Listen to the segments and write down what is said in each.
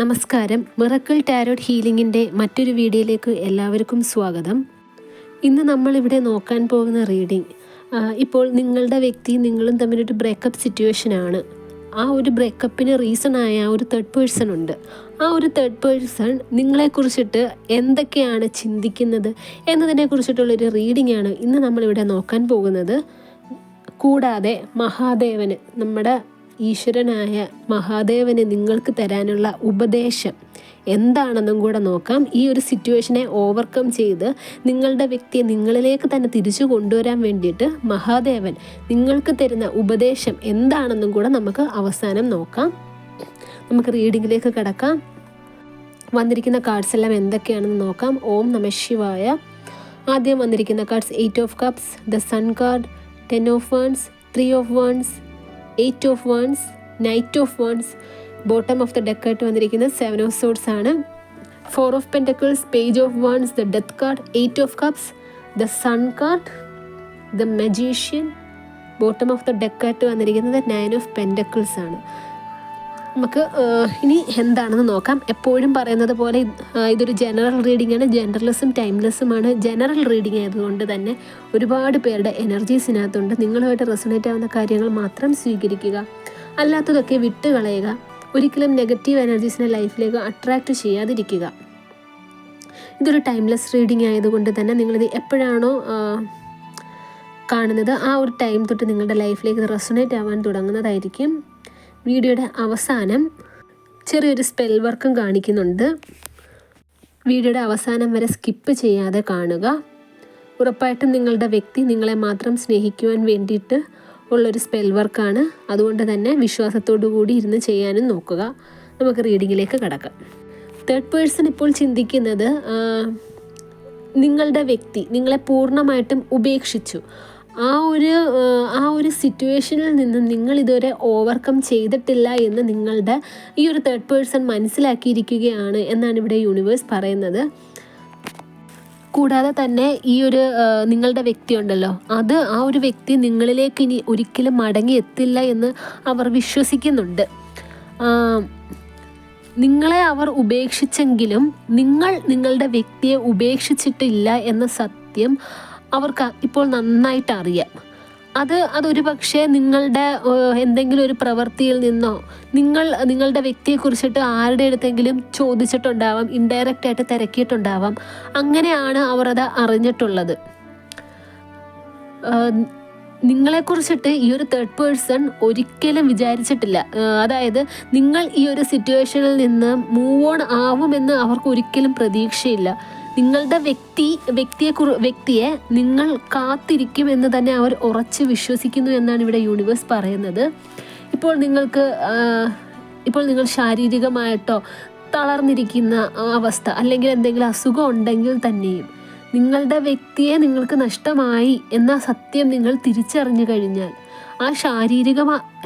നമസ്കാരം. Miracle tarot ഹീലിംഗിന്റെ മറ്റൊരു വീഡിയോയിലേക്ക് എല്ലാവർക്കും സ്വാഗതം. ഇന്ന് നമ്മളിവിടെ നോക്കാൻ പോകുന്ന റീഡിംഗ് ഇപ്പോൾ നിങ്ങളുടെ വ്യക്തി നിങ്ങളും തമ്മിലൊരു ബ്രേക്കപ്പ് സിറ്റുവേഷനാണ് ആ ഒരു ബ്രേക്കപ്പിന് റീസണായ ഒരു തേർഡ് പേഴ്സൺ ഉണ്ട്. ആ ഒരു തേർഡ് പേഴ്സൺ നിങ്ങളെക്കുറിച്ചിട്ട് എന്തൊക്കെയാണ് ചിന്തിക്കുന്നത് എന്നതിനെ കുറിച്ചിട്ടുള്ളൊരു റീഡിംഗ് ആണ് ഇന്ന് നമ്മളിവിടെ നോക്കാൻ പോകുന്നത്. കൂടാതെ മഹാദേവന് നമ്മുടെ ഈശ്വരനായ മഹാദേവന് നിങ്ങൾക്ക് തരാനുള്ള ഉപദേശം എന്താണെന്നും കൂടെ നോക്കാം. ഈ ഒരു സിറ്റുവേഷനെ ഓവർകം ചെയ്ത് നിങ്ങളുടെ വ്യക്തിയെ നിങ്ങളിലേക്ക് തന്നെ തിരിച്ചു കൊണ്ടുവരാൻ വേണ്ടിയിട്ട് മഹാദേവൻ നിങ്ങൾക്ക് തരുന്ന ഉപദേശം എന്താണെന്നും കൂടെ നമുക്ക് അവസാനം നോക്കാം. നമുക്ക് റീഡിങ്ങിലേക്ക് കിടക്കാം. വന്നിരിക്കുന്ന കാർഡ്സ് എല്ലാം എന്തൊക്കെയാണെന്ന് നോക്കാം. ഓം നമ ശിവായ. ആദ്യം വന്നിരിക്കുന്ന cards eight of cups the sun card ten of wands three of wands eight of wands knight of wands bottom of the ഡെക്കായിട്ട് വന്നിരിക്കുന്നത് സെവൻ ഓഫ് സോഡ്സ് ആണ്. Four of pentacles page of wands the death card eight of cups the sun card the magician bottom of the ഡെക്കായിട്ട് വന്നിരിക്കുന്നത് nine of pentacles ആണ്. നമുക്ക് ഇനി എന്താണെന്ന് നോക്കാം. എപ്പോഴും പറയുന്നത് പോലെ ഇതൊരു ജനറൽ റീഡിംഗ് ആണ്. ജനറലിസം ടൈംലെസ്സുമാണ് ജനറൽ റീഡിംഗ് ആയതുകൊണ്ട് തന്നെ ഒരുപാട് പേരുടെ എനർജീസിനകത്തുണ്ട് നിങ്ങളുമായിട്ട് റെസണേറ്റ് ആവുന്ന കാര്യങ്ങൾ മാത്രം സ്വീകരിക്കുക. അല്ലാത്തതൊക്കെ വിട്ടുകളയുക. ഒരിക്കലും നെഗറ്റീവ് എനർജീസിനെ ലൈഫിലേക്ക് അട്രാക്റ്റ് ചെയ്യാതിരിക്കുക. ഇതൊരു ടൈംലെസ് റീഡിംഗ് ആയതുകൊണ്ട് തന്നെ നിങ്ങളിത് എപ്പോഴാണോ കാണുന്നത് ആ ഒരു ടൈം തൊട്ട് നിങ്ങളുടെ ലൈഫിലേക്ക് റെസൊണേറ്റ് ആവാൻ തുടങ്ങുന്നതായിരിക്കും. വീഡിയോയുടെ അവസാനം ചെറിയൊരു സ്പെൽ വർക്കും കാണിക്കുന്നുണ്ട്. വീഡിയോയുടെ അവസാനം വരെ സ്കിപ്പ് ചെയ്യാതെ കാണുക. ഉറപ്പായിട്ടും നിങ്ങളുടെ വ്യക്തി നിങ്ങളെ മാത്രം സ്നേഹിക്കുവാൻ വേണ്ടിയിട്ട് ഉള്ളൊരു സ്പെൽ വർക്കാണ് അതുകൊണ്ട് തന്നെ വിശ്വാസത്തോടു കൂടി ഇരുന്ന് ചെയ്യാനും നോക്കുക. നമുക്ക് റീഡിങ്ങിലേക്ക് കടക്കാം. തേർഡ് പേഴ്സൺ ഇപ്പോൾ ചിന്തിക്കുന്നത് നിങ്ങളുടെ വ്യക്തി നിങ്ങളെ പൂർണമായിട്ടും ഉപേക്ഷിച്ചു. ആ ഒരു ആ, ഒരു സിറ്റുവേഷനിൽ നിന്ന് നിങ്ങൾ ഇതുവരെ ഓവർകം ചെയ്തിട്ടില്ല എന്ന് നിങ്ങളുടെ ഈ ഒരു തേർഡ് പേഴ്സൺ മനസ്സിലാക്കിയിരിക്കുകയാണ് എന്നാണ് ഇവിടെ യൂണിവേഴ്സ് പറയുന്നത്. കൂടാതെ തന്നെ ഈ ഒരു നിങ്ങളുടെ വ്യക്തി ഉണ്ടല്ലോ അത് ആ ഒരു വ്യക്തി നിങ്ങളിലേക്ക് ഇനി ഒരിക്കലും മടങ്ങി എത്തില്ല എന്ന് അവർ വിശ്വസിക്കുന്നുണ്ട്. നിങ്ങളെ അവർ ഉപേക്ഷിച്ചെങ്കിലും നിങ്ങൾ നിങ്ങളുടെ വ്യക്തിയെ ഉപേക്ഷിച്ചിട്ടില്ല എന്ന സത്യം അവർക്ക് ഇപ്പോൾ നന്നായിട്ട് അറിയാം. അത് അതൊരു പക്ഷേ നിങ്ങളുടെ എന്തെങ്കിലും ഒരു പ്രവൃത്തിയിൽ നിന്നോ നിങ്ങൾ നിങ്ങളുടെ വ്യക്തിയെക്കുറിച്ചിട്ട് ആരുടെ അടുത്തെങ്കിലും ചോദിച്ചിട്ടുണ്ടാവാം ഇൻഡയറക്റ്റ് ആയിട്ട് തിരക്കിയിട്ടുണ്ടാവാം. അങ്ങനെയാണ് അവർ അത് അറിഞ്ഞിട്ടുള്ളത്. നിങ്ങളെക്കുറിച്ചിട്ട് ഈ ഒരു തേർഡ് പേഴ്സൺ ഒരിക്കലും വിചാരിച്ചിട്ടില്ല. അതായത് നിങ്ങൾ ഈ ഒരു സിറ്റുവേഷനിൽ നിന്ന് മൂവ് ഓൺ ആവുമെന്ന് അവർക്ക് ഒരിക്കലും പ്രതീക്ഷയില്ല. നിങ്ങളുടെ വ്യക്തി വ്യക്തിയെ വ്യക്തിയെ നിങ്ങൾ കാത്തിരിക്കും എന്ന് തന്നെ അവർ ഉറച്ച് വിശ്വസിക്കുന്നു എന്നാണ് ഇവിടെ യൂണിവേഴ്സ് പറയുന്നത്. ഇപ്പോൾ നിങ്ങൾക്ക് ഇപ്പോൾ നിങ്ങൾ ശാരീരികമായിട്ടോ തളർന്നിരിക്കുന്ന അവസ്ഥ അല്ലെങ്കിൽ എന്തെങ്കിലും അസുഖം ഉണ്ടെങ്കിൽ തന്നെയും നിങ്ങളുടെ വ്യക്തിയെ നിങ്ങൾക്ക് നഷ്ടമായി എന്ന സത്യം നിങ്ങൾ തിരിച്ചറിഞ്ഞു കഴിഞ്ഞാൽ ആ ശാരീരിക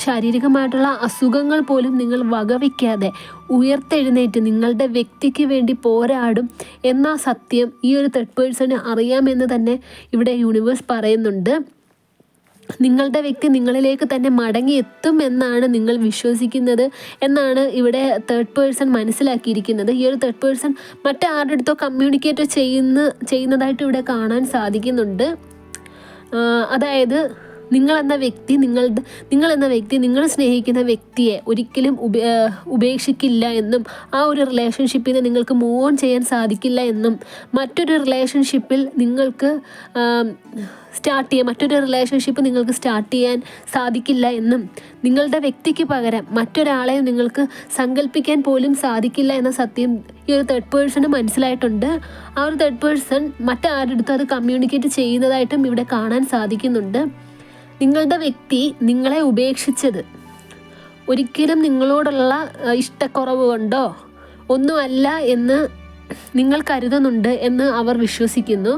ശാരീരികമായിട്ടുള്ള അസുഖങ്ങൾ പോലും നിങ്ങൾ വകവയ്ക്കാതെ ഉയർത്തെഴുന്നേറ്റ് നിങ്ങളുടെ വ്യക്തിക്ക് വേണ്ടി പോരാടും എന്ന സത്യം. ഈ ഒരു തേർഡ് പേഴ്സണ് അറിയാമെന്ന് തന്നെ ഇവിടെ യൂണിവേഴ്സ് പറയുന്നുണ്ട്. നിങ്ങളുടെ വ്യക്തി നിങ്ങളിലേക്ക് തന്നെ മടങ്ങി എത്തും എന്നാണ് നിങ്ങൾ വിശ്വസിക്കുന്നത് എന്നാണ് ഇവിടെ തേർഡ് പേഴ്സൺ മനസ്സിലാക്കിയിരിക്കുന്നത്. ഈ ഒരു തേർഡ് പേഴ്സൺ മറ്റാരുടെ അടുത്തോ കമ്മ്യൂണിക്കേറ്റ് ചെയ്യുന്ന ചെയ്യുന്നതായിട്ട് ഇവിടെ കാണാൻ സാധിക്കുന്നുണ്ട്. അതായത് നിങ്ങൾ എന്ന വ്യക്തി നിങ്ങൾ നിങ്ങൾ എന്ന വ്യക്തി നിങ്ങൾ സ്നേഹിക്കുന്ന വ്യക്തിയെ ഒരിക്കലും ഉപേ ഉപേക്ഷിക്കില്ല എന്നും ആ ഒരു റിലേഷൻഷിപ്പിൽ നിന്ന് നിങ്ങൾക്ക് മൂവ് ഓൺ ചെയ്യാൻ സാധിക്കില്ല എന്നും മറ്റൊരു റിലേഷൻഷിപ്പിൽ നിങ്ങൾക്ക് സ്റ്റാർട്ട് ചെയ്യാൻ മറ്റൊരു റിലേഷൻഷിപ്പ് നിങ്ങൾക്ക് സ്റ്റാർട്ട് ചെയ്യാൻ സാധിക്കില്ല എന്നും നിങ്ങളുടെ വ്യക്തിക്ക് പകരം മറ്റൊരാളെ നിങ്ങൾക്ക് സങ്കല്പിക്കാൻ പോലും സാധിക്കില്ല എന്ന സത്യം ഈ ഒരു തേർഡ് പേഴ്സണ് മനസ്സിലായിട്ടുണ്ട്. ആ ഒരു തേർഡ് പേഴ്സൺ മറ്റാരുടെ അടുത്തും അത് കമ്മ്യൂണിക്കേറ്റ് ചെയ്യുന്നതായിട്ടും ഇവിടെ കാണാൻ സാധിക്കുന്നുണ്ട്. നിങ്ങളുടെ വ്യക്തി നിങ്ങളെ ഉപേക്ഷിച്ചത്. ഒരിക്കലും നിങ്ങളോടുള്ള ഇഷ്ടക്കുറവ് കൊണ്ടോ ഒന്നുമല്ല എന്ന് നിങ്ങൾ കരുതുന്നുണ്ട് എന്ന് അവർ വിശ്വസിക്കുന്നു.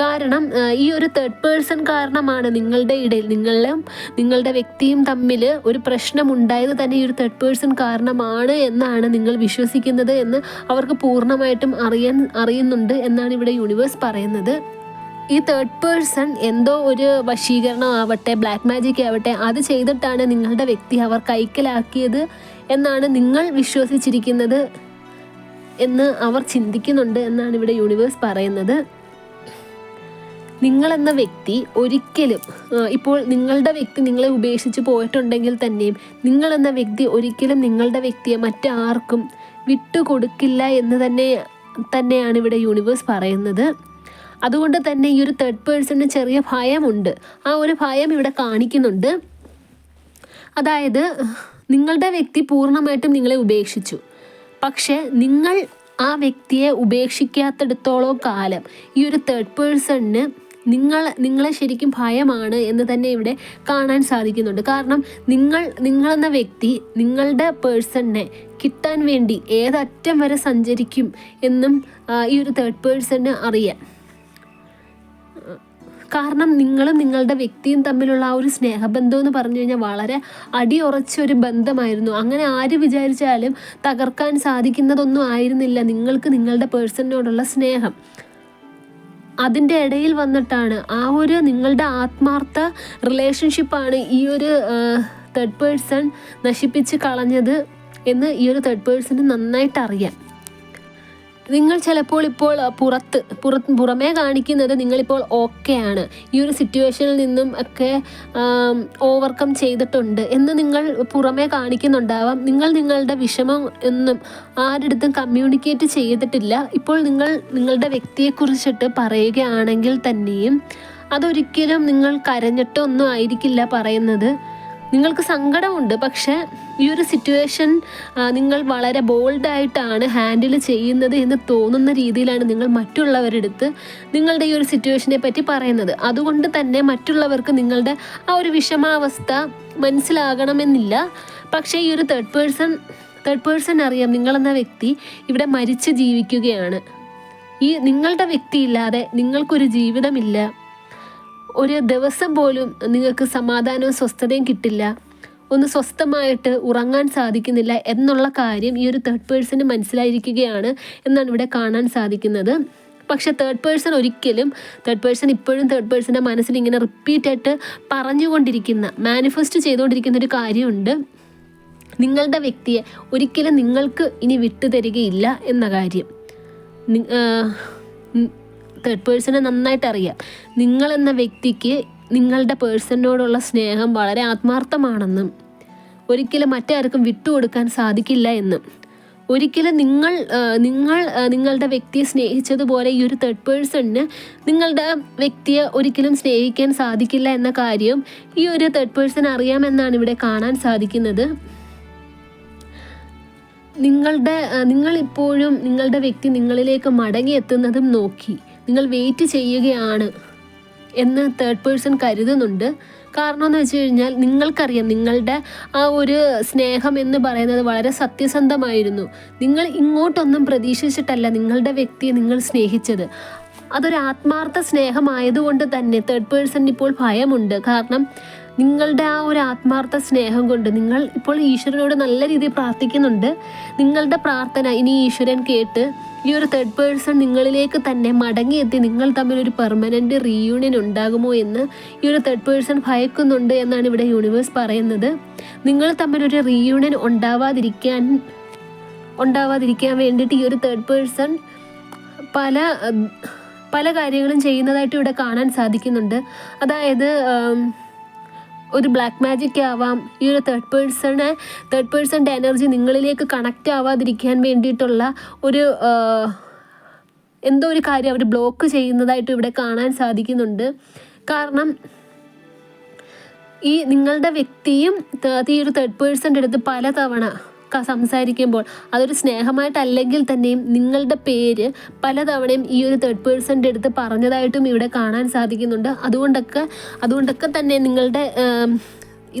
കാരണം ഈ ഒരു തേർഡ് പേഴ്സൺ കാരണമാണ് നിങ്ങളുടെ ഇടയിൽ നിങ്ങളും നിങ്ങളുടെ വ്യക്തിയും തമ്മിൽ ഒരു പ്രശ്നം പ്രശ്നമുണ്ടായത് തന്നെ ഈ ഒരു തേർഡ് പേഴ്സൺ കാരണമാണ് എന്നാണ് നിങ്ങൾ വിശ്വസിക്കുന്നത് എന്ന് അവർക്ക് പൂർണമായിട്ടും അറിയാൻ അറിയുന്നുണ്ട് എന്നാണ് ഇവിടെ യൂണിവേഴ്സ് പറയുന്നത്. ഈ തേർഡ് പേഴ്സൺ എന്തോ ഒരു വശീകരണം ആവട്ടെ ബ്ലാക്ക് മാജിക് ആവട്ടെ അത് ചെയ്തിട്ടാണ് നിങ്ങളുടെ വ്യക്തി അവർ കൈക്കലാക്കിയത് എന്നാണ് നിങ്ങൾ വിശ്വസിച്ചിരിക്കുന്നത് എന്ന് അവർ ചിന്തിക്കുന്നുണ്ട് എന്നാണ് ഇവിടെ യൂണിവേഴ്സ് പറയുന്നത്. നിങ്ങളെന്ന വ്യക്തി ഒരിക്കലും ഇപ്പോൾ നിങ്ങളുടെ വ്യക്തി നിങ്ങളെ ഉപേക്ഷിച്ച് പോയിട്ടുണ്ടെങ്കിൽ തന്നെയും നിങ്ങളെന്ന വ്യക്തി ഒരിക്കലും നിങ്ങളുടെ വ്യക്തിയെ മറ്റാർക്കും വിട്ടുകൊടുക്കില്ല എന്ന് തന്നെ തന്നെയാണ് ഇവിടെ യൂണിവേഴ്സ് പറയുന്നത്. അതുകൊണ്ട് തന്നെ ഈ ഒരു തേർഡ് പേഴ്സണിന് ചെറിയ ഭയമുണ്ട്. ആ ഒരു ഭയം ഇവിടെ കാണിക്കുന്നുണ്ട്. അതായത് നിങ്ങളുടെ വ്യക്തി പൂർണമായിട്ടും നിങ്ങളെ ഉപേക്ഷിച്ചു. പക്ഷേ നിങ്ങൾ ആ വ്യക്തിയെ ഉപേക്ഷിക്കാത്തിടത്തോളം കാലം ഈ ഒരു തേർഡ് പേഴ്സണിന് നിങ്ങൾ നിങ്ങളെ ശരിക്കും ഭയമാണ് എന്ന് തന്നെ ഇവിടെ കാണാൻ സാധിക്കുന്നുണ്ട്. കാരണം നിങ്ങൾ നിങ്ങളെന്ന വ്യക്തി നിങ്ങളുടെ പേഴ്സണിനെ കിട്ടാൻ വേണ്ടി ഏതറ്റം വരെ സഞ്ചരിക്കും എന്നും ഈ ഒരു തേർഡ് പേഴ്സണിന് അറിയാം. കാരണം നിങ്ങളും നിങ്ങളുടെ വ്യക്തിയും തമ്മിലുള്ള ആ ഒരു സ്നേഹബന്ധം എന്ന് പറഞ്ഞു കഴിഞ്ഞാൽ വളരെ അടിയുറച്ച ഒരു ബന്ധമായിരുന്നു. അങ്ങനെ ആര് വിചാരിച്ചാലും തകർക്കാൻ സാധിക്കുന്നതൊന്നും ആയിരുന്നില്ല നിങ്ങൾക്ക് നിങ്ങളുടെ പേഴ്സണിനോടുള്ള സ്നേഹം. അതിന്റെ ഇടയിൽ വന്നിട്ടാണ് ആ ഒരു നിങ്ങളുടെ ആത്മാർത്ഥ റിലേഷൻഷിപ്പാണ് ഈ ഒരു തേർഡ് പേഴ്സൺ നശിപ്പിച്ച് കളഞ്ഞത് എന്ന് ഈ ഒരു തേർഡ് പേഴ്സണ് നന്നായിട്ട് അറിയാം നിങ്ങൾ ചിലപ്പോൾ ഇപ്പോൾ പുറത്ത് പുറത്ത് പുറമേ കാണിക്കുന്നത് നിങ്ങളിപ്പോൾ ഓക്കെ ആണ്. ഈ ഒരു സിറ്റുവേഷനിൽ നിന്നും ഒക്കെ ഓവർകം ചെയ്തിട്ടുണ്ട് എന്ന് നിങ്ങൾ പുറമേ കാണിക്കുന്നുണ്ടാവാം. നിങ്ങൾ നിങ്ങളുടെ വിഷമം ഒന്നും ആരുടെടുത്തും കമ്മ്യൂണിക്കേറ്റ് ചെയ്തിട്ടില്ല. ഇപ്പോൾ നിങ്ങൾ നിങ്ങളുടെ വ്യക്തിയെക്കുറിച്ചിട്ട് പറയുകയാണെങ്കിൽ തന്നെയും അതൊരിക്കലും നിങ്ങൾ കരഞ്ഞിട്ടൊന്നും ആയിരിക്കില്ല പറയുന്നത്. നിങ്ങൾക്ക് സങ്കടമുണ്ട് പക്ഷേ ഈ ഒരു സിറ്റുവേഷൻ നിങ്ങൾ വളരെ ബോൾഡായിട്ടാണ് ഹാൻഡിൽ ചെയ്യുന്നത് എന്ന് തോന്നുന്ന രീതിയിലാണ് നിങ്ങൾ മറ്റുള്ളവരെടുത്ത് നിങ്ങളുടെ ഈ ഒരു സിറ്റുവേഷനെ പറ്റി പറയുന്നത്. അതുകൊണ്ട് തന്നെ മറ്റുള്ളവർക്ക് നിങ്ങളുടെ ആ ഒരു വിഷമാവസ്ഥ മനസ്സിലാകണമെന്നില്ല. പക്ഷേ ഈ ഒരു തേർഡ് പേഴ്സൺ തേർഡ് പേഴ്സൺ അറിയാം നിങ്ങളെന്ന വ്യക്തി ഇവിടെ മരിച്ച് ജീവിക്കുകയാണ്. ഈ നിങ്ങളുടെ വ്യക്തിയില്ലാതെ നിങ്ങൾക്കൊരു ജീവിതമില്ല. ഒരു ദിവസം പോലും നിങ്ങൾക്ക് സമാധാനവും സ്വസ്ഥതയും കിട്ടില്ല. ഒന്ന് സ്വസ്ഥമായിട്ട് ഉറങ്ങാൻ സാധിക്കുന്നില്ല എന്നുള്ള കാര്യം ഈ ഒരു തേർഡ് പേഴ്സണ് മനസ്സിലായിരിക്കുകയാണ് എന്നാണ് ഇവിടെ കാണാൻ സാധിക്കുന്നത്. പക്ഷെ തേർഡ് പേഴ്സൺ ഒരിക്കലും തേർഡ് പേഴ്സൺ ഇപ്പോഴും തേർഡ് പേഴ്സന്റെ മനസ്സിൽ ഇങ്ങനെ റിപ്പീറ്റായിട്ട് പറഞ്ഞുകൊണ്ടിരിക്കുന്ന മാനിഫെസ്റ്റ് ചെയ്തുകൊണ്ടിരിക്കുന്ന ഒരു കാര്യമുണ്ട്. നിങ്ങളുടെ വ്യക്തിയെ ഒരിക്കലും നിങ്ങൾക്ക് ഇനി വിട്ടുതരികയില്ല എന്ന കാര്യം. തേർഡ് പേഴ്സണെ നന്നായിട്ട് അറിയാം. നിങ്ങൾ എന്ന വ്യക്തിക്ക് നിങ്ങളുടെ പേഴ്സണിനോടുള്ള സ്നേഹം വളരെ ആത്മാർത്ഥമാണെന്നും ഒരിക്കലും മറ്റാർക്കും വിട്ടുകൊടുക്കാൻ സാധിക്കില്ല എന്നും. ഒരിക്കലും നിങ്ങൾ നിങ്ങൾ നിങ്ങളുടെ വ്യക്തിയെ സ്നേഹിച്ചതുപോലെ ഈ ഒരു തേർഡ് പേഴ്സണിന് നിങ്ങളുടെ വ്യക്തിയെ ഒരിക്കലും സ്നേഹിക്കാൻ സാധിക്കില്ല എന്ന കാര്യം ഈ ഒരു തേർഡ് പേഴ്സൺ അറിയാമെന്നാണ് ഇവിടെ കാണാൻ സാധിക്കുന്നത്. നിങ്ങളുടെ നിങ്ങളിപ്പോഴും നിങ്ങളുടെ വ്യക്തി നിങ്ങളിലേക്ക് മടങ്ങിയെത്തുന്നതും നോക്കി. നിങ്ങൾ വെയിറ്റ് ചെയ്യുകയാണ് എന്ന് തേർഡ് പേഴ്സൺ കരുതുന്നുണ്ട്. കാരണം എന്ന് വെച്ച് കഴിഞ്ഞാൽ നിങ്ങൾക്കറിയാം നിങ്ങളുടെ ആ ഒരു സ്നേഹം എന്ന് പറയുന്നത് വളരെ സത്യസന്ധമായിരുന്നു. നിങ്ങൾ ഇങ്ങോട്ടൊന്നും പ്രതീക്ഷിച്ചിട്ടല്ല നിങ്ങളുടെ വ്യക്തിയെ നിങ്ങൾ സ്നേഹിച്ചത്. അതൊരു ആത്മാർത്ഥ സ്നേഹമായതുകൊണ്ട് തന്നെ തേർഡ് പേഴ്സൺ ഇപ്പോൾ ഭയമുണ്ട്. കാരണം നിങ്ങളുടെ ആ ഒരു ആത്മാർത്ഥ സ്നേഹം കൊണ്ട് നിങ്ങൾ ഇപ്പോൾ ഈശ്വരനോട് നല്ല രീതിയിൽ പ്രാർത്ഥിക്കുന്നുണ്ട്. നിങ്ങളുടെ പ്രാർത്ഥന ഇനി ഈശ്വരൻ കേട്ട് ഈ ഒരു തേർഡ് പേഴ്സൺ നിങ്ങളിലേക്ക് തന്നെ മടങ്ങിയെത്തി നിങ്ങൾ തമ്മിൽ ഒരു പെർമനന്റ് റീയൂണിയൻ ഉണ്ടാകുമോ എന്ന് ഈ ഒരു തേർഡ് പേഴ്സൺ ഭയക്കുന്നുണ്ട് എന്നാണ് ഇവിടെ യൂണിവേഴ്സ് പറയുന്നത്. നിങ്ങൾ തമ്മിൽ ഒരു റീയൂണിയൻ ഉണ്ടാവാതിരിക്കാൻ ഉണ്ടാവാതിരിക്കാൻ വേണ്ടിയിട്ട് ഈ ഒരു തേർഡ് പേഴ്സൺ പല പല കാര്യങ്ങളും ചെയ്യുന്നതായിട്ട് ഇവിടെ കാണാൻ സാധിക്കുന്നുണ്ട്. അതായത് ഒരു ബ്ലാക്ക് മാജിക് ആവാം. ഈ ഒരു തേർഡ് പേഴ്സണ് തേർഡ് പേഴ്സന്റെ എനർജി നിങ്ങളിലേക്ക് കണക്റ്റ് ആവാതിരിക്കാൻ വേണ്ടിയിട്ടുള്ള ഒരു എന്തോ ഒരു കാര്യം അവർ ബ്ലോക്ക് ചെയ്യുന്നതായിട്ട് ഇവിടെ കാണാൻ സാധിക്കുന്നുണ്ട്. കാരണം ഈ നിങ്ങളുടെ വ്യക്തിയും ഈ ഒരു തേർഡ് പേഴ്സന്റെ അടുത്ത് പലതവണ സംസാരിക്കുമ്പോൾ അതൊരു സ്നേഹമായിട്ടല്ലെങ്കിൽ തന്നെയും നിങ്ങളുടെ പേര് പലതവണയും ഈ ഒരു തേർഡ് പേഴ്സന്റെ അടുത്ത് പറഞ്ഞതായിട്ടും ഇവിടെ കാണാൻ സാധിക്കുന്നുണ്ട്. അതുകൊണ്ടൊക്കെ അതുകൊണ്ടൊക്കെ തന്നെ നിങ്ങളുടെ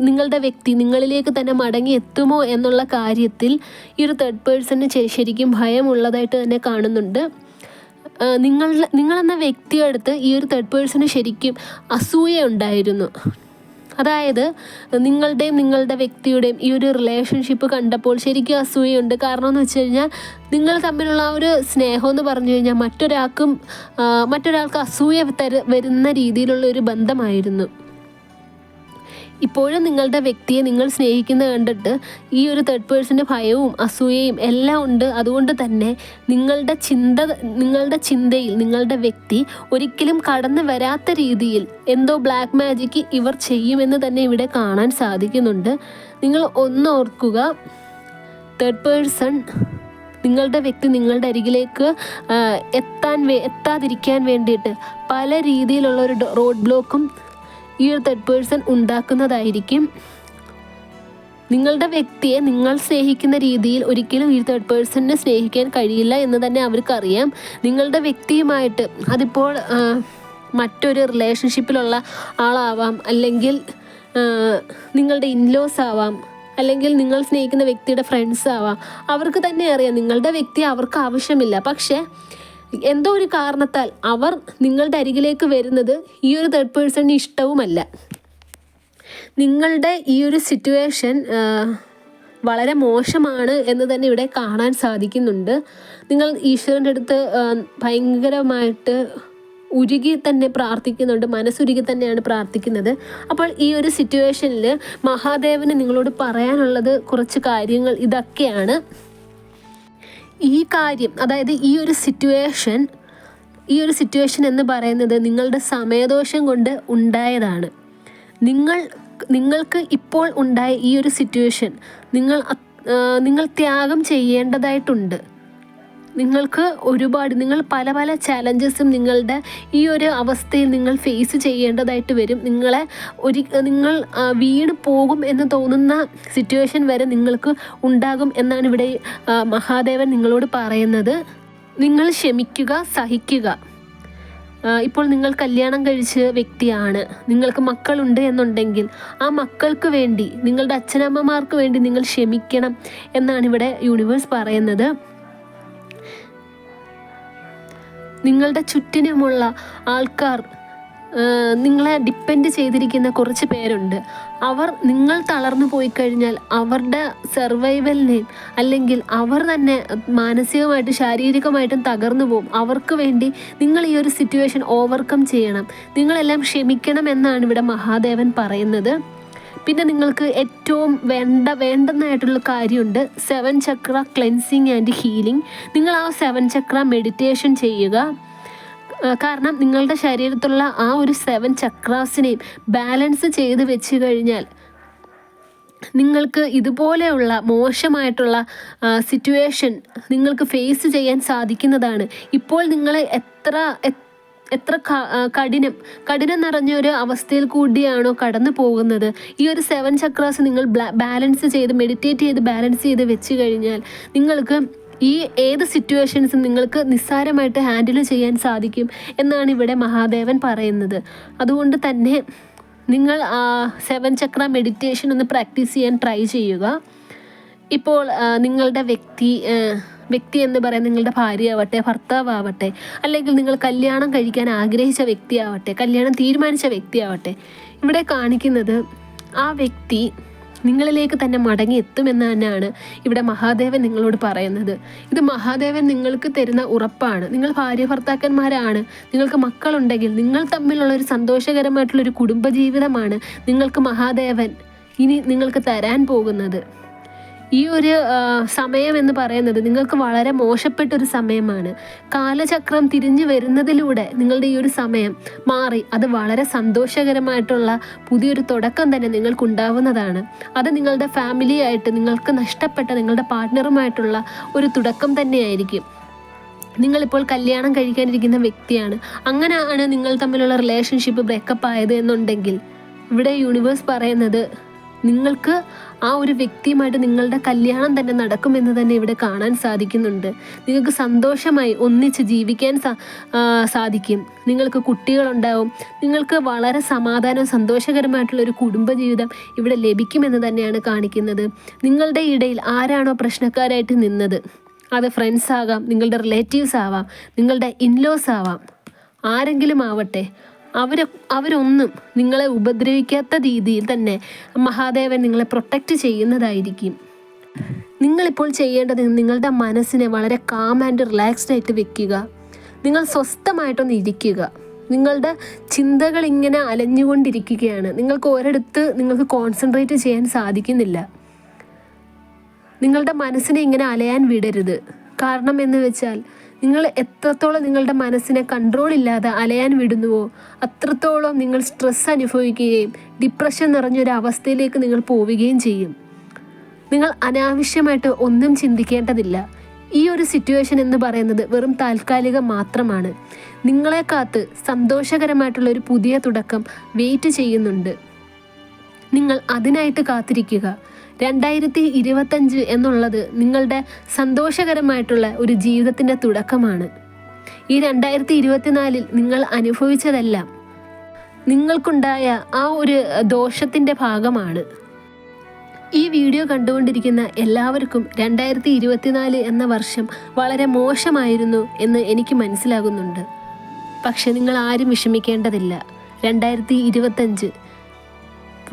നിങ്ങളുടെ വ്യക്തി നിങ്ങളിലേക്ക് തന്നെ മടങ്ങി എത്തുമോ എന്നുള്ള കാര്യത്തിൽ ഈ ഒരു തേർഡ് പേഴ്സണ് ശരിക്കും ഭയമുള്ളതായിട്ട് തന്നെ കാണുന്നുണ്ട്. നിങ്ങൾ നിങ്ങളെന്ന വ്യക്തിയെടുത്ത് ഈ ഒരു തേർഡ് പേഴ്സണ് ശരിക്കും അസൂയ ഉണ്ടായിരുന്നു. അതായത് നിങ്ങളുടെയും നിങ്ങളുടെ വ്യക്തിയുടെയും ഈ ഒരു റിലേഷൻഷിപ്പ് കണ്ടപ്പോൾ ശരിക്കും അസൂയുണ്ട് കാരണം എന്ന് വെച്ച് കഴിഞ്ഞാൽ നിങ്ങൾ തമ്മിലുള്ള ആ ഒരു സ്നേഹം എന്ന് പറഞ്ഞു കഴിഞ്ഞാൽ മറ്റൊരാൾക്കും മറ്റൊരാൾക്ക് അസൂയ വരുന്ന രീതിയിലുള്ള ഒരു ബന്ധമായിരുന്നു. ഇപ്പോഴും നിങ്ങളുടെ വ്യക്തിയെ നിങ്ങൾ സ്നേഹിക്കുന്നത് കണ്ടിട്ട് ഈ ഒരു തേർഡ് പേഴ്സന്റെ ഭയവും അസൂയയും എല്ലാം ഉണ്ട്. അതുകൊണ്ട് തന്നെ നിങ്ങളുടെ ചിന്ത നിങ്ങളുടെ ചിന്തയിൽ നിങ്ങളുടെ വ്യക്തി ഒരിക്കലും കടന്നു വരാത്ത രീതിയിൽ എന്തോ ബ്ലാക്ക് മാജിക്ക് ഇവർ ചെയ്യുമെന്ന് തന്നെ ഇവിടെ കാണാൻ സാധിക്കുന്നുണ്ട്. നിങ്ങൾ ഒന്ന് ഓർക്കുക തേർഡ് പേഴ്സൺ നിങ്ങളുടെ വ്യക്തി നിങ്ങളുടെ അരികിലേക്ക് എത്താൻ എത്താതിരിക്കാൻ വേണ്ടിയിട്ട് പല രീതിയിലുള്ള ഒരു റോഡ് ബ്ലോക്കും ഈ ഒരു തേർഡ് പേഴ്സൺ ഉണ്ടാക്കുന്നതായിരിക്കും. നിങ്ങളുടെ വ്യക്തിയെ നിങ്ങൾ സ്നേഹിക്കുന്ന രീതിയിൽ ഒരിക്കലും ഈ തേർഡ് പേഴ്സണിനെ സ്നേഹിക്കാൻ കഴിയില്ല എന്ന് തന്നെ അവർക്കറിയാം. നിങ്ങളുടെ വ്യക്തിയുമായിട്ട് അതിപ്പോൾ മറ്റൊരു റിലേഷൻഷിപ്പിലുള്ള ആളാവാം. അല്ലെങ്കിൽ നിങ്ങളുടെ ഇൻലോസ് ആവാം. അല്ലെങ്കിൽ നിങ്ങൾ സ്നേഹിക്കുന്ന വ്യക്തിയുടെ ഫ്രണ്ട്സ് ആവാം. അവർക്ക് തന്നെ അറിയാം. നിങ്ങളുടെ വ്യക്തി അവർക്ക് ആവശ്യമില്ല. പക്ഷേ എന്തോ ഒരു കാരണത്താൽ അവർ നിങ്ങളുടെ അരികിലേക്ക് വരുന്നത് ഈ ഒരു തേർഡ് പേഴ്സണിന് ഇഷ്ടവുമല്ല. നിങ്ങളുടെ ഈ ഒരു സിറ്റുവേഷൻ വളരെ മോശമാണ് എന്ന് തന്നെ ഇവിടെ കാണാൻ സാധിക്കുന്നുണ്ട്. നിങ്ങൾ ഈശ്വരന്റെ അടുത്ത് ഭയങ്കരമായിട്ട് ഉരുകി തന്നെ പ്രാർത്ഥിക്കുന്നുണ്ട് മനസ്സുരുകി തന്നെയാണ് പ്രാർത്ഥിക്കുന്നത്. അപ്പോൾ ഈ ഒരു സിറ്റുവേഷനിൽ മഹാദേവന് നിങ്ങളോട് പറയാനുള്ളത് കുറച്ച് കാര്യങ്ങൾ ഇതൊക്കെയാണ്. ഈ കാര്യം അതായത് ഈ ഒരു സിറ്റുവേഷൻ ഈ ഒരു സിറ്റുവേഷൻ എന്ന് പറയുന്നത് നിങ്ങളുടെ സമയദോഷം കൊണ്ട് ഉണ്ടായതാണ്. നിങ്ങൾ നിങ്ങൾക്ക് ഇപ്പോൾ ഉണ്ടായ ഈ ഒരു സിറ്റുവേഷൻ നിങ്ങൾ നിങ്ങൾ ത്യാഗം ചെയ്യേണ്ടതായിട്ടുണ്ട്. നിങ്ങൾക്ക് ഒരുപാട് നിങ്ങൾ പല പല ചാലഞ്ചസും നിങ്ങളുടെ ഈ ഒരു അവസ്ഥയിൽ നിങ്ങൾ ഫേസ് ചെയ്യേണ്ടതായിട്ട് വരും. നിങ്ങളെ ഒരു നിങ്ങൾ വീണ് പോകും എന്ന് തോന്നുന്ന സിറ്റുവേഷൻ വരെ നിങ്ങൾക്ക് ഉണ്ടാകും എന്നാണ് ഇവിടെ മഹാദേവൻ നിങ്ങളോട് പറയുന്നത്. നിങ്ങൾ ക്ഷമിക്കുക സഹിക്കുക. ഇപ്പോൾ നിങ്ങൾ കല്യാണം കഴിച്ച വ്യക്തിയാണ്. നിങ്ങൾക്ക് മക്കളുണ്ട് എന്നുണ്ടെങ്കിൽ ആ മക്കൾക്ക് വേണ്ടി നിങ്ങളുടെ അച്ഛനമ്മമാർക്ക് വേണ്ടി നിങ്ങൾ ക്ഷമിക്കണം എന്നാണ് ഇവിടെ യൂണിവേഴ്സ് പറയുന്നത്. നിങ്ങളുടെ ചുറ്റിനുമുള്ള ആൾക്കാർ നിങ്ങളെ ഡിപ്പെൻഡ് ചെയ്തിരിക്കുന്ന കുറച്ച് പേരുണ്ട്. അവർ നിങ്ങൾ തളർന്നു പോയി കഴിഞ്ഞാൽ അവരുടെ സർവൈവലിനെയും അല്ലെങ്കിൽ അവർ തന്നെ മാനസികമായിട്ടും ശാരീരികമായിട്ടും തകർന്നു പോകും അവർക്ക് വേണ്ടി നിങ്ങൾ ഈ ഒരു സിറ്റുവേഷൻ ഓവർകം ചെയ്യണം. നിങ്ങളെല്ലാം ക്ഷമിക്കണം എന്നാണ് ഇവിടെ മഹാദേവൻ പറയുന്നത്. പിന്നെ നിങ്ങൾക്ക് ഏറ്റവും വേണ്ട വേണ്ടെന്നായിട്ടുള്ള കാര്യമുണ്ട്. Seven chakra cleansing and healing നിങ്ങൾ ആ സെവൻ ചക്ര മെഡിറ്റേഷൻ ചെയ്യുക. കാരണം നിങ്ങളുടെ ശരീരത്തുള്ള ആ ഒരു സെവൻ ചക്രാസിനെയും ബാലൻസ് ചെയ്ത് വെച്ച് കഴിഞ്ഞാൽ നിങ്ങൾക്ക് ഇതുപോലെയുള്ള മോശമായിട്ടുള്ള സിറ്റുവേഷൻ നിങ്ങൾക്ക് ഫേസ് ചെയ്യാൻ സാധിക്കുന്നതാണ്. ഇപ്പോൾ നിങ്ങൾ എത്ര എത്ര കഠിനം കഠിനം നിറഞ്ഞ ഒരു അവസ്ഥയിൽ കൂടിയാണോ കടന്നു പോകുന്നത്? ഈ ഒരു സെവൻ ചക്രാസ് നിങ്ങൾ ബാലൻസ് ചെയ്ത് മെഡിറ്റേറ്റ് ചെയ്ത് ബാലൻസ് ചെയ്ത് വെച്ച് കഴിഞ്ഞാൽ നിങ്ങൾക്ക് ഈ ഏത് സിറ്റുവേഷൻസും നിങ്ങൾക്ക് നിസ്സാരമായിട്ട് ഹാൻഡിൽ ചെയ്യാൻ സാധിക്കും എന്നാണ് ഇവിടെ മഹാദേവൻ പറയുന്നത്. അതുകൊണ്ട് തന്നെ നിങ്ങൾ സെവൻ ചക്ര മെഡിറ്റേഷൻ ഒന്ന് പ്രാക്ടീസ് ചെയ്യാൻ ട്രൈ ചെയ്യുക. ഇപ്പോൾ നിങ്ങളുടെ വ്യക്തി വ്യക്തി എന്ന് പറയാൻ നിങ്ങളുടെ ഭാര്യയാവട്ടെ ഭർത്താവാവട്ടെ അല്ലെങ്കിൽ നിങ്ങൾ കല്യാണം കഴിക്കാൻ ആഗ്രഹിച്ച വ്യക്തിയാവട്ടെ കല്യാണം തീരുമാനിച്ച വ്യക്തിയാവട്ടെ ഇവിടെ കാണിക്കുന്നത് ആ വ്യക്തി നിങ്ങളിലേക്ക് തന്നെ മടങ്ങി എത്തുമെന്ന് തന്നെയാണ് ഇവിടെ മഹാദേവൻ നിങ്ങളോട് പറയുന്നത്. ഇത് മഹാദേവൻ നിങ്ങൾക്ക് തരുന്ന ഉറപ്പാണ്. നിങ്ങൾ ഭാര്യ ഭർത്താക്കന്മാരാണ്. നിങ്ങൾക്ക് മക്കളുണ്ടെങ്കിൽ നിങ്ങൾ തമ്മിലുള്ള ഒരു സന്തോഷകരമായിട്ടുള്ള ഒരു കുടുംബജീവിതമാണ് നിങ്ങൾക്ക് മഹാദേവൻ ഇനി നിങ്ങൾക്ക് തരാൻ പോകുന്നത്. ഈ ഒരു സമയം എന്ന് പറയുന്നത് നിങ്ങൾക്ക് വളരെ മോശപ്പെട്ട ഒരു സമയമാണ്. കാലചക്രം തിരിഞ്ഞു വരുന്നതിലൂടെ നിങ്ങളുടെ ഈ ഒരു സമയം മാറി. അത് വളരെ സന്തോഷകരമായിട്ടുള്ള പുതിയൊരു തുടക്കം തന്നെ നിങ്ങൾക്ക് ഉണ്ടാവുന്നതാണ് അത് നിങ്ങളുടെ ഫാമിലി ആയിട്ട് നിങ്ങൾക്ക് നഷ്ടപ്പെട്ട നിങ്ങളുടെ പാർട്ട്ണറുമായിട്ടുള്ള ഒരു തുടക്കം തന്നെയായിരിക്കും. നിങ്ങളിപ്പോൾ കല്യാണം കഴിക്കാനിരിക്കുന്ന വ്യക്തിയാണ്. അങ്ങനെയാണ് നിങ്ങൾ തമ്മിലുള്ള റിലേഷൻഷിപ്പ് ബ്രേക്കപ്പ് ആയത് എന്നുണ്ടെങ്കിൽ ഇവിടെ യൂണിവേഴ്സ് പറയുന്നത് നിങ്ങൾക്ക് ആ ഒരു വ്യക്തിയുമായിട്ട് നിങ്ങളുടെ കല്യാണം തന്നെ നടക്കുമെന്ന് തന്നെ ഇവിടെ കാണാൻ സാധിക്കുന്നുണ്ട്. നിങ്ങൾക്ക് സന്തോഷമായി ഒന്നിച്ച് ജീവിക്കാൻ സാധിക്കും. നിങ്ങൾക്ക് കുട്ടികളുണ്ടാവും. നിങ്ങൾക്ക് വളരെ സമാധാനവും സന്തോഷകരമായിട്ടുള്ള ഒരു കുടുംബജീവിതം ഇവിടെ ലഭിക്കുമെന്ന് തന്നെയാണ് കാണിക്കുന്നത്. നിങ്ങളുടെ ഇടയിൽ ആരാണോ പ്രശ്നക്കാരായിട്ട് നിന്നത്? അത് ഫ്രണ്ട്സ് ആകാം നിങ്ങളുടെ റിലേറ്റീവ്സ് ആവാം നിങ്ങളുടെ ഇൻലോസ് ആവാം. ആരെങ്കിലും ആവട്ടെ അവർ അവരൊന്നും നിങ്ങളെ ഉപദ്രവിക്കാത്ത രീതിയിൽ തന്നെ മഹാദേവൻ നിങ്ങളെ പ്രൊട്ടക്റ്റ് ചെയ്യുന്നതായിരിക്കും. നിങ്ങളിപ്പോൾ ചെയ്യേണ്ടത് നിങ്ങളുടെ മനസ്സിനെ വളരെ കാം ആൻഡ് റിലാക്സ്ഡ് ആയിട്ട് വെക്കുക. നിങ്ങൾ സ്വസ്ഥമായിട്ടൊന്ന് ഇരിക്കുക. നിങ്ങളുടെ ചിന്തകൾ ഇങ്ങനെ അലഞ്ഞുകൊണ്ടിരിക്കുകയാണ്. നിങ്ങൾക്ക് ഒരിടത്ത് നിങ്ങൾക്ക് കോൺസെൻട്രേറ്റ് ചെയ്യാൻ സാധിക്കുന്നില്ല. നിങ്ങളുടെ മനസ്സിനെ ഇങ്ങനെ അലയാൻ വിടരുത്. കാരണം എന്ന് വെച്ചാൽ നിങ്ങൾ എത്രത്തോളം നിങ്ങളുടെ മനസ്സിനെ കൺട്രോൾ ഇല്ലാതെ അലയാൻ വിടുന്നുവോ അത്രത്തോളം നിങ്ങൾ സ്ട്രെസ് അനുഭവിക്കുകയും ഡിപ്രഷൻ നിറഞ്ഞൊരു അവസ്ഥയിലേക്ക് നിങ്ങൾ പോവുകയും ചെയ്യും. നിങ്ങൾ അനാവശ്യമായിട്ട് ഒന്നും ചിന്തിക്കേണ്ടതില്ല. ഈ ഒരു സിറ്റുവേഷൻ എന്ന് പറയുന്നത് വെറും താൽക്കാലികം മാത്രമാണ്. നിങ്ങളെ കാത്ത് സന്തോഷകരമായിട്ടുള്ള ഒരു പുതിയ തുടക്കം വെയിറ്റ് ചെയ്യുന്നുണ്ട്. നിങ്ങൾ അതിനായിട്ട് കാത്തിരിക്കുക. രണ്ടായിരത്തി ഇരുപത്തഞ്ച് എന്നുള്ളത് നിങ്ങളുടെ സന്തോഷകരമായിട്ടുള്ള ഒരു ജീവിതത്തിന്റെ തുടക്കമാണ്. ഈ രണ്ടായിരത്തി ഇരുപത്തിനാലിൽ നിങ്ങൾ അനുഭവിച്ചതെല്ലാം നിങ്ങൾക്കുണ്ടായ ആ ഒരു ദോഷത്തിന്റെ ഭാഗമാണ്. ഈ വീഡിയോ കണ്ടുകൊണ്ടിരിക്കുന്ന എല്ലാവർക്കും രണ്ടായിരത്തി ഇരുപത്തിനാല് എന്ന വർഷം വളരെ മോശമായിരുന്നു എന്ന് എനിക്ക് മനസ്സിലാകുന്നുണ്ട്. പക്ഷെ നിങ്ങൾ ആരും വിഷമിക്കേണ്ടതില്ല. രണ്ടായിരത്തി ഇരുപത്തഞ്ച്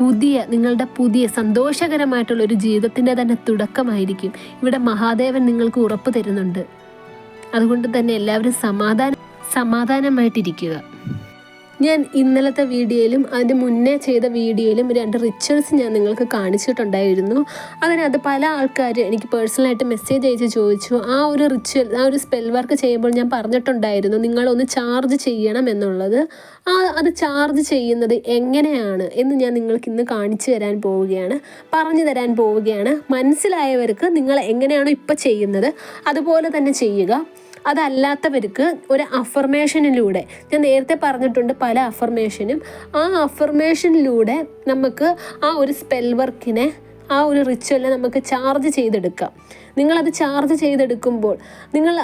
പുതിയ നിങ്ങളുടെ പുതിയ സന്തോഷകരമായിട്ടുള്ള ഒരു ജീവിതത്തിന്റെ തന്നെ തുടക്കമായിരിക്കും. ഇവിടെ മഹാദേവൻ നിങ്ങൾക്ക് ഉറപ്പ് തരുന്നുണ്ട്. അതുകൊണ്ട് തന്നെ എല്ലാവരും സമാധാന സമാധാനമായിട്ടിരിക്കുക. ഞാൻ ഇന്നലത്തെ വീഡിയോയിലും അതിന് മുന്നേ ചെയ്ത വീഡിയോയിലും രണ്ട് റിച്വൽസ് ഞാൻ നിങ്ങൾക്ക് കാണിച്ചിട്ടുണ്ടായിരുന്നു. അതിനകത്ത് പല ആൾക്കാർ എനിക്ക് പേഴ്സണലായിട്ട് മെസ്സേജ് അയച്ച് ചോദിച്ചു. ആ ഒരു റിച്വൽ ആ ഒരു സ്പെൽ വർക്ക് ചെയ്യുമ്പോൾ ഞാൻ പറഞ്ഞിട്ടുണ്ടായിരുന്നു നിങ്ങളൊന്ന് ചാർജ് ചെയ്യണം എന്നുള്ളത്. ആ അത് ചാർജ് ചെയ്യുന്നത് എങ്ങനെയാണ് എന്ന് ഞാൻ നിങ്ങൾക്ക് ഇന്ന് കാണിച്ചു തരാൻ പോവുകയാണ് പറഞ്ഞു തരാൻ പോവുകയാണ്. മനസ്സിലായവർക്ക് നിങ്ങൾ എങ്ങനെയാണോ ഇപ്പം ചെയ്യുന്നത് അതുപോലെ തന്നെ ചെയ്യുക. അതല്ലാത്തവർക്ക് ഒരു അഫർമേഷനിലൂടെ ഞാൻ നേരത്തെ പറഞ്ഞിട്ടുണ്ട് പല അഫർമേഷനും ആ അഫർമേഷനിലൂടെ നമുക്ക് ആ ഒരു സ്പെൽ വർക്കിനെ ആ ഒരു റിച്വലിനെ നമുക്ക് ചാർജ് ചെയ്തെടുക്കാം. നിങ്ങളത് ചാർജ് ചെയ്തെടുക്കുമ്പോൾ നിങ്ങൾ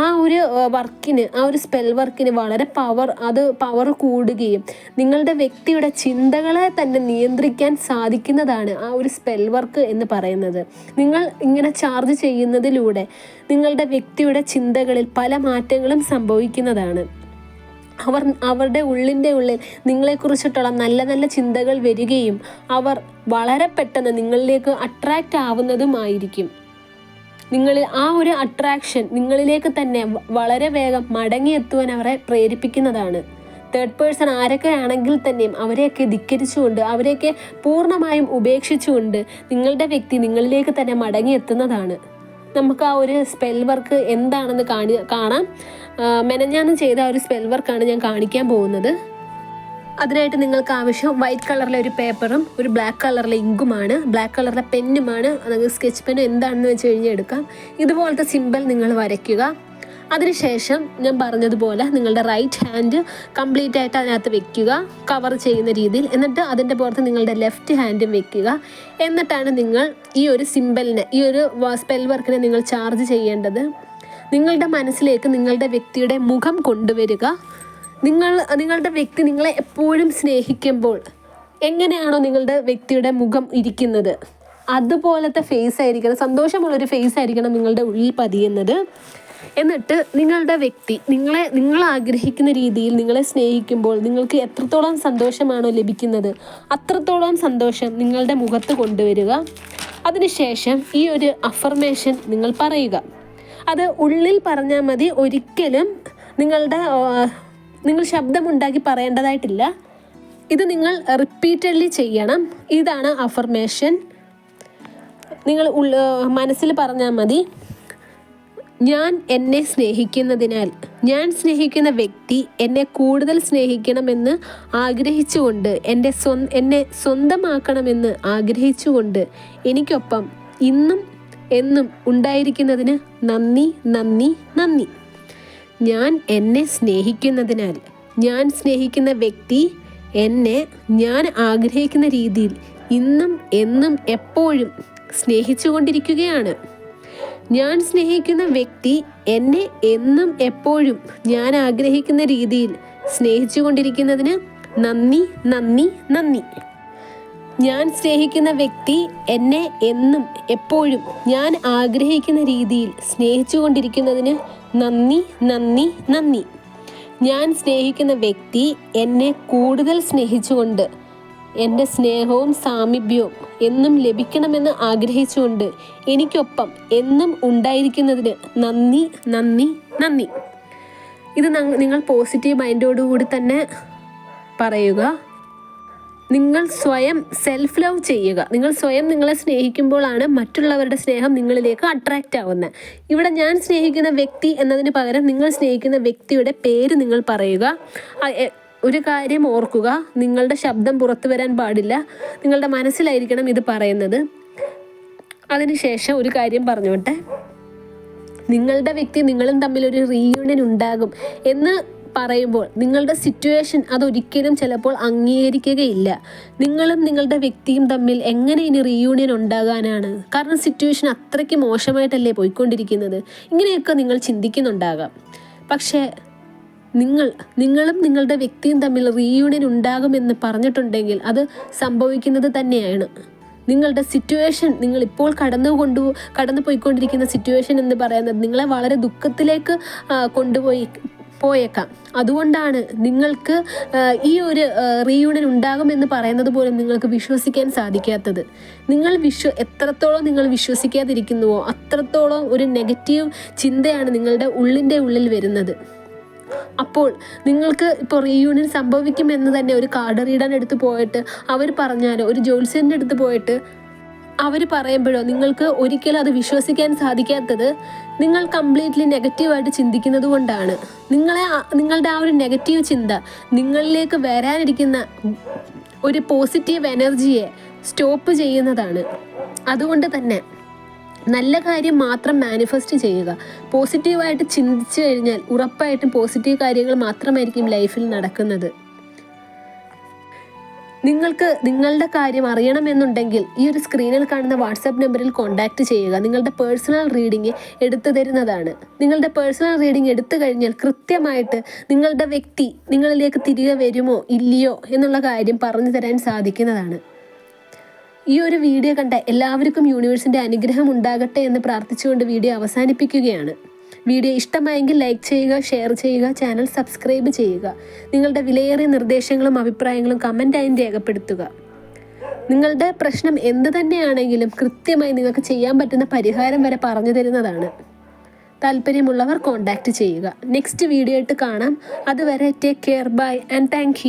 ആ ഒരു വർക്കിന് ആ ഒരു സ്പെൽ വർക്കിന് വളരെ പവർ അത് പവർ കൂടുകയും നിങ്ങളുടെ വ്യക്തിയുടെ ചിന്തകളെ തന്നെ നിയന്ത്രിക്കാൻ സാധിക്കുന്നതാണ് ആ ഒരു സ്പെൽ വർക്ക് എന്ന് പറയുന്നത്. നിങ്ങൾ ഇങ്ങനെ ചാർജ് ചെയ്യുന്നതിലൂടെ നിങ്ങളുടെ വ്യക്തിയുടെ ചിന്തകളിൽ പല മാറ്റങ്ങളും സംഭവിക്കുന്നതാണ്. അവർ അവരുടെ ഉള്ളിന്റെ ഉള്ളിൽ നിങ്ങളെക്കുറിച്ചിട്ടുള്ള നല്ല നല്ല ചിന്തകൾ വരികയും അവർ വളരെ പെട്ടെന്ന് നിങ്ങളിലേക്ക് അട്രാക്റ്റ് ആവുന്നതുമായിരിക്കും. നിങ്ങളിൽ ആ ഒരു അട്രാക്ഷൻ നിങ്ങളിലേക്ക് തന്നെ വളരെ വേഗം മടങ്ങിയെത്തുവാൻ അവരെ പ്രേരിപ്പിക്കുന്നതാണ്. തേർഡ് പേഴ്സൺ ആരൊക്കെ ആണെങ്കിൽ തന്നെയും അവരെയൊക്കെ ധിക്കരിച്ചുകൊണ്ട് അവരെയൊക്കെ പൂർണമായും ഉപേക്ഷിച്ചുകൊണ്ട് നിങ്ങളുടെ വ്യക്തി നിങ്ങളിലേക്ക് തന്നെ മടങ്ങിയെത്തുന്നതാണ്. നമുക്ക് ആ ഒരു സ്പെൽ വർക്ക് എന്താണെന്ന് കാണി കാണാം. മെനഞ്ഞാന്ന് ചെയ്ത ആ ഒരു സ്പെൽ വർക്കാണ് ഞാൻ കാണിക്കാൻ പോകുന്നത്. അതിനായിട്ട് നിങ്ങൾക്ക് ആവശ്യം വൈറ്റ് കളറിലെ ഒരു പേപ്പറും ഒരു ബ്ലാക്ക് കളറിലെ ഇങ്കുമാണ് ബ്ലാക്ക് കളറിലെ പെന്നുമാണ് അല്ലെങ്കിൽ സ്കെച്ച് പെന്നും എന്താണെന്ന് വെച്ച് കഴിഞ്ഞാൽ എടുക്കാം. ഇതുപോലത്തെ സിമ്പിൾ നിങ്ങൾ വരയ്ക്കുക. അതിനുശേഷം ഞാൻ പറഞ്ഞതുപോലെ നിങ്ങളുടെ റൈറ്റ് ഹാൻഡ് കംപ്ലീറ്റ് ആയിട്ട് അതിനകത്ത് വെക്കുക. കവർ ചെയ്യുന്ന രീതിയിൽ. എന്നിട്ട് അതിന്റെ പുറത്ത് നിങ്ങളുടെ ലെഫ്റ്റ് ഹാൻഡും വെക്കുക. എന്നിട്ടാണ് നിങ്ങൾ ഈ ഒരു സിമ്പലിനെ ഈ ഒരു സ്പെൽ വർക്കിനെ നിങ്ങൾ ചാർജ് ചെയ്യേണ്ടത്. നിങ്ങളുടെ മനസ്സിലേക്ക് നിങ്ങളുടെ വ്യക്തിയുടെ മുഖം കൊണ്ടുവരിക. നിങ്ങൾ നിങ്ങളുടെ വ്യക്തി നിങ്ങളെ എപ്പോഴും സ്നേഹിക്കുമ്പോൾ എങ്ങനെയാണോ നിങ്ങളുടെ വ്യക്തിയുടെ മുഖം ഇരിക്കുന്നത്? അതുപോലത്തെ ഫേസ് ആയിരിക്കണം സന്തോഷമുള്ളൊരു ഫേസ് ആയിരിക്കണം നിങ്ങളുടെ ഉള്ളിൽ പതിയുന്നത്. എന്നിട്ട് നിങ്ങളുടെ വ്യക്തി നിങ്ങളെ നിങ്ങൾ ആഗ്രഹിക്കുന്ന രീതിയിൽ നിങ്ങളെ സ്നേഹിക്കുമ്പോൾ നിങ്ങൾക്ക് എത്രത്തോളം സന്തോഷമാണോ ലഭിക്കുന്നത് അത്രത്തോളം സന്തോഷം നിങ്ങളുടെ മുഖത്ത് കൊണ്ടുവരിക. അതിനുശേഷം ഈ ഒരു അഫർമേഷൻ നിങ്ങൾ പറയുക. അത് ഉള്ളിൽ പറഞ്ഞാൽ മതി ഒരിക്കലും നിങ്ങളുടെ നിങ്ങൾ ശബ്ദമുണ്ടാക്കി പറയേണ്ടതായിട്ടില്ല. ഇത് നിങ്ങൾ റിപ്പീറ്റഡ്ലി ചെയ്യണം. ഇതാണ് അഫർമേഷൻ നിങ്ങൾ മനസ്സിൽ പറഞ്ഞാൽ മതി. ഞാൻ എന്നെ സ്നേഹിക്കുന്നതിനാൽ ഞാൻ സ്നേഹിക്കുന്ന വ്യക്തി എന്നെ കൂടുതൽ സ്നേഹിക്കണമെന്ന് ആഗ്രഹിച്ചുകൊണ്ട് എന്റെ സ്വ എന്നെ സ്വന്തമാക്കണമെന്ന് ആഗ്രഹിച്ചുകൊണ്ട് എനിക്കൊപ്പം ഇന്നും എന്നും ഉണ്ടായിരിക്കുന്നതിന് നന്ദി നന്ദി നന്ദി. ഞാൻ എന്നെ സ്നേഹിക്കുന്നതിനാൽ ഞാൻ സ്നേഹിക്കുന്ന വ്യക്തി എന്നെ ഞാൻ ആഗ്രഹിക്കുന്ന രീതിയിൽ ഇന്നും എന്നും എപ്പോഴും സ്നേഹിച്ചുകൊണ്ടിരിക്കുകയാണ്. ഞാൻ സ്നേഹിക്കുന്ന വ്യക്തി എന്നെ എന്നും എപ്പോഴും ഞാൻ ആഗ്രഹിക്കുന്ന രീതിയിൽ സ്നേഹിച്ചു കൊണ്ടിരിക്കുന്നതിന് നന്ദി നന്ദി നന്ദി. ഞാൻ സ്നേഹിക്കുന്ന വ്യക്തി എന്നെ എന്നും എപ്പോഴും ഞാൻ ആഗ്രഹിക്കുന്ന രീതിയിൽ സ്നേഹിച്ചു കൊണ്ടിരിക്കുന്നതിന് നന്ദി നന്ദി നന്ദി. ഞാൻ സ്നേഹിക്കുന്ന വ്യക്തി എന്നെ കൂടുതൽ സ്നേഹിച്ചുകൊണ്ട് എന്റെ സ്നേഹവും സാമീപ്യവും എന്നും ലഭിക്കണമെന്ന് ആഗ്രഹിച്ചുകൊണ്ട് എനിക്കൊപ്പം എന്നും ഉണ്ടായിരിക്കുന്നതിന് നന്ദി നന്ദി നന്ദി. ഇത് നിങ്ങൾ പോസിറ്റീവ് മൈൻഡോടുകൂടി തന്നെ പറയുക. നിങ്ങൾ സ്വയം സെൽഫ് ലവ് ചെയ്യുക. നിങ്ങൾ സ്വയം നിങ്ങളെ സ്നേഹിക്കുമ്പോഴാണ് മറ്റുള്ളവരുടെ സ്നേഹം നിങ്ങളിലേക്ക് അട്രാക്റ്റ് ആവുന്നത്. ഇവിടെ ഞാൻ സ്നേഹിക്കുന്ന വ്യക്തി എന്നതിന് പകരം നിങ്ങൾ സ്നേഹിക്കുന്ന വ്യക്തിയുടെ പേര് നിങ്ങൾ പറയുക. ഒരു കാര്യം ഓർക്കുക. നിങ്ങളുടെ ശബ്ദം പുറത്തു വരാൻ പാടില്ല. നിങ്ങളുടെ മനസ്സിലായിരിക്കണം ഇത് പറയുന്നത്. അതിനുശേഷം ഒരു കാര്യം പറഞ്ഞോട്ടെ. നിങ്ങളുടെ വ്യക്തി നിങ്ങളും തമ്മിൽ ഒരു റീയൂണിയൻ ഉണ്ടാകും എന്ന് പറയുമ്പോൾ നിങ്ങളുടെ സിറ്റുവേഷൻ അതൊരിക്കലും ചിലപ്പോൾ അംഗീകരിക്കുകയില്ല. നിങ്ങളും നിങ്ങളുടെ വ്യക്തിയും തമ്മിൽ എങ്ങനെ ഇനി റീയൂണിയൻ ഉണ്ടാകാനാണ്? കാരണം സിറ്റുവേഷൻ അത്രയ്ക്ക് മോശമായിട്ടല്ലേ പോയിക്കൊണ്ടിരിക്കുന്നത്. ഇങ്ങനെയൊക്കെ നിങ്ങൾ ചിന്തിക്കുന്നുണ്ടാകാം. പക്ഷേ നിങ്ങൾ നിങ്ങളും നിങ്ങളുടെ വ്യക്തിയും തമ്മിൽ റീയൂണിയൻ ഉണ്ടാകുമെന്ന് പറഞ്ഞിട്ടുണ്ടെങ്കിൽ അത് സംഭവിക്കുന്നത് തന്നെയാണ്. നിങ്ങളുടെ സിറ്റുവേഷൻ നിങ്ങൾ ഇപ്പോൾ കടന്നു കൊണ്ടു കടന്നു പോയിക്കൊണ്ടിരിക്കുന്ന സിറ്റുവേഷൻ എന്ന് പറയുന്നത് നിങ്ങളെ വളരെ ദുഃഖത്തിലേക്ക് കൊണ്ടുപോയി പോയേക്കാം. അതുകൊണ്ടാണ് നിങ്ങൾക്ക് ഈ ഒരു റീയൂണിയൻ ഉണ്ടാകുമെന്ന് പറയുന്നത് പോലും നിങ്ങൾക്ക് വിശ്വസിക്കാൻ സാധിക്കാത്തത്. നിങ്ങൾ വിശ്വ എത്രത്തോളം നിങ്ങൾ വിശ്വസിക്കാതിരിക്കുന്നുവോ അത്രത്തോളം ഒരു നെഗറ്റീവ് ചിന്തയാണ് നിങ്ങളുടെ ഉള്ളിന്റെ ഉള്ളിൽ വരുന്നത്. അപ്പോൾ നിങ്ങൾക്ക് ഇപ്പോൾ റീയൂണിയൻ സംഭവിക്കുമെന്ന് തന്നെ ഒരു കാർഡ് റീഡാൻ എടുത്ത് പോയിട്ട് അവർ പറഞ്ഞാലോ ഒരു ജോത്സ്യന്റെ അടുത്ത് പോയിട്ട് അവർ പറയുമ്പോഴോ നിങ്ങൾക്ക് ഒരിക്കലും അത് വിശ്വസിക്കാൻ സാധിക്കാത്തത് നിങ്ങൾ കംപ്ലീറ്റ്ലി നെഗറ്റീവായിട്ട് ചിന്തിക്കുന്നത് കൊണ്ടാണ്. നിങ്ങളെ നിങ്ങളുടെ ആ ഒരു നെഗറ്റീവ് ചിന്ത നിങ്ങളിലേക്ക് വരാനിരിക്കുന്ന ഒരു പോസിറ്റീവ് എനർജിയെ സ്റ്റോപ്പ് ചെയ്യുന്നതാണ്. അതുകൊണ്ട് തന്നെ നല്ല കാര്യം മാത്രം മാനിഫെസ്റ്റ് ചെയ്യുക. പോസിറ്റീവായിട്ട് ചിന്തിച്ചു കഴിഞ്ഞാൽ ഉറപ്പായിട്ടും പോസിറ്റീവ് കാര്യങ്ങൾ മാത്രമായിരിക്കും ലൈഫിൽ നടക്കുന്നത്. നിങ്ങൾക്ക് നിങ്ങളുടെ കാര്യം അറിയണമെന്നുണ്ടെങ്കിൽ ഈ ഒരു സ്ക്രീനിൽ കാണുന്ന വാട്സാപ്പ് നമ്പറിൽ കോൺടാക്റ്റ് ചെയ്യുക. നിങ്ങളുടെ പേഴ്സണൽ റീഡിംഗ് എടുത്തു തരുന്നതാണ്. നിങ്ങളുടെ പേഴ്സണൽ റീഡിംഗ് എടുത്തു കഴിഞ്ഞാൽ കൃത്യമായിട്ട് നിങ്ങളുടെ വ്യക്തി നിങ്ങളിലേക്ക് തിരികെ വരുമോ ഇല്ലയോ എന്നുള്ള കാര്യം പറഞ്ഞു തരാൻ സാധിക്കുന്നതാണ്. ഈ ഒരു വീഡിയോ കണ്ട എല്ലാവർക്കും യൂണിവേഴ്സിന്റെ അനുഗ്രഹം ഉണ്ടാകട്ടെ എന്ന് പ്രാർത്ഥിച്ചുകൊണ്ട് വീഡിയോ അവസാനിപ്പിക്കുകയാണ്. വീഡിയോ ഇഷ്ടമായെങ്കിൽ ലൈക്ക് ചെയ്യുക ഷെയർ ചെയ്യുക ചാനൽ സബ്സ്ക്രൈബ് ചെയ്യുക. നിങ്ങളുടെ വിലയേറിയ നിർദ്ദേശങ്ങളും അഭിപ്രായങ്ങളും കമന്റായും രേഖപ്പെടുത്തുക. നിങ്ങളുടെ പ്രശ്നം എന്ത് തന്നെയാണെങ്കിലും കൃത്യമായി നിങ്ങൾക്ക് ചെയ്യാൻ പറ്റുന്ന പരിഹാരം വരെ പറഞ്ഞു തരുന്നതാണ്. താല്പര്യമുള്ളവർ കോൺടാക്റ്റ് ചെയ്യുക. നെക്സ്റ്റ് വീഡിയോ ആയിട്ട് കാണാം. അതുവരെ take care bye and thank